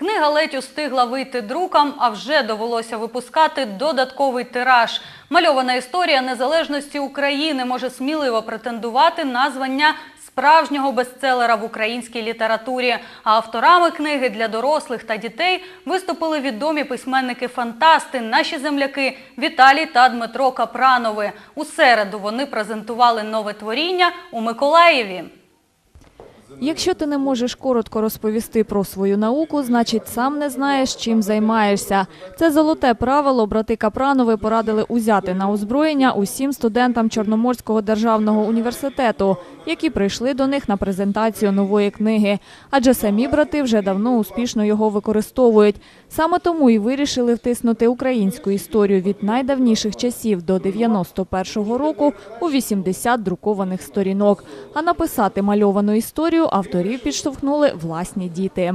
Книга ледь устигла вийти друком, а вже довелося випускати додатковий тираж. Мальована історія незалежності України може сміливо претендувати на звання справжнього бестселера в українській літературі. А авторами книги для дорослих та дітей виступили відомі письменники-фантасти, наші земляки Віталій та Дмитро Капранови. У середу вони презентували нове творіння у Миколаєві. Якщо ти не можеш коротко розповісти про свою науку, значить сам не знаєш, чим займаєшся. Це золоте правило брати Капранови порадили узяти на озброєння усім студентам Чорноморського державного університету, які прийшли до них на презентацію нової книги. Адже самі брати вже давно успішно його використовують. Саме тому і вирішили втиснути українську історію від найдавніших часів до 91-го року у 80 друкованих сторінок. А написати мальовану історію авторів підштовхнули власні діти.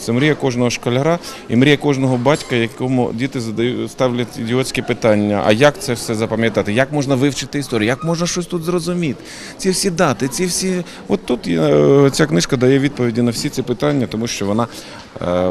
Це мрія кожного школяра і мрія кожного батька, якому діти задають ставлять ідіотські питання. А як це все запам'ятати? Як можна вивчити історію? Як можна щось тут зрозуміти? Ці всі дати, ці всі. От тут е, ця книжка дає відповіді на всі ці питання, тому що вона е,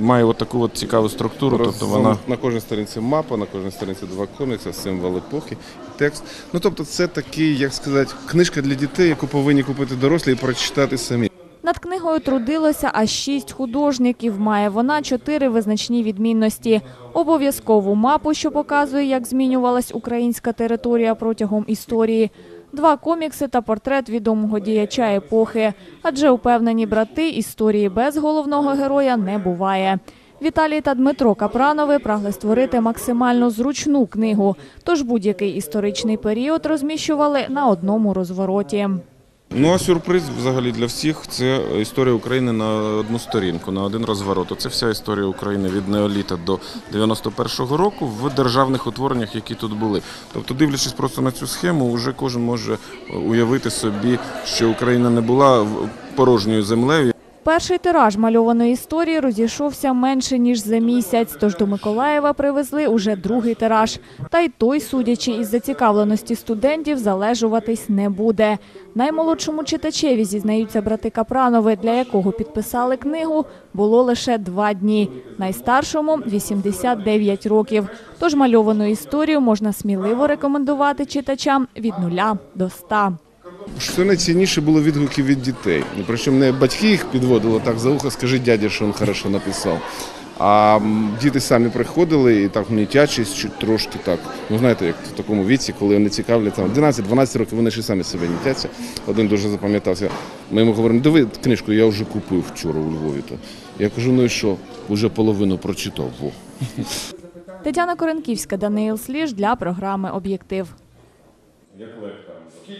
має от таку от цікаву структуру. Тобто вона на кожній сторінці мапа, на кожній сторінці два комікси, символ епохи, текст. Ну тобто, це такий, як сказати, книжка для дітей, яку повинні купити дорослі і прочитати самі. Над книгою трудилося аж шість художників. Має вона чотири визначні відмінності: обов'язкову мапу, що показує, як змінювалась українська територія протягом історії. Два комікси та портрет відомого діяча епохи. Адже упевнені брати історії без головного героя не буває. Віталій та Дмитро Капранови прагли створити максимально зручну книгу, тож будь-який історичний період розміщували на одному розвороті. Ну а сюрприз взагалі для всіх це історія України на одну сторінку, на один розворот. Це вся історія України від неоліта до 91-го року в державних утвореннях, які тут були. Тобто, дивлячись просто на цю схему, вже кожен може уявити собі, що Україна не була порожньою землею. Перший тираж мальованої історії розійшовся менше ніж за місяць, тож до Миколаєва привезли уже другий тираж. Та й той, судячи із зацікавленості студентів, залежуватись не буде. Наймолодшому читачеві зізнаються брати Капранови, для якого підписали книгу, було лише два дні. Найстаршому 89 років. Тож мальовану історію можна сміливо рекомендувати читачам від нуля до ста. Що найцінніше було відгуки від дітей. Ну, Причому не батьки їх підводили так за ухо, скажи дядя, що він хорошо написав. А діти самі приходили і так нітячись, чуть трошки так. Ну знаєте, як в такому віці, коли вони цікавлять там 11-12 років, вони ще самі себе нітяться. Один дуже запам'ятався. Ми йому говоримо, диви книжку, я вже купив вчора у Львові. То. Я кажу, ну і що? Уже половину прочитав. Тетяна Коренківська, Даниїл Сліж для програми Об'єктив.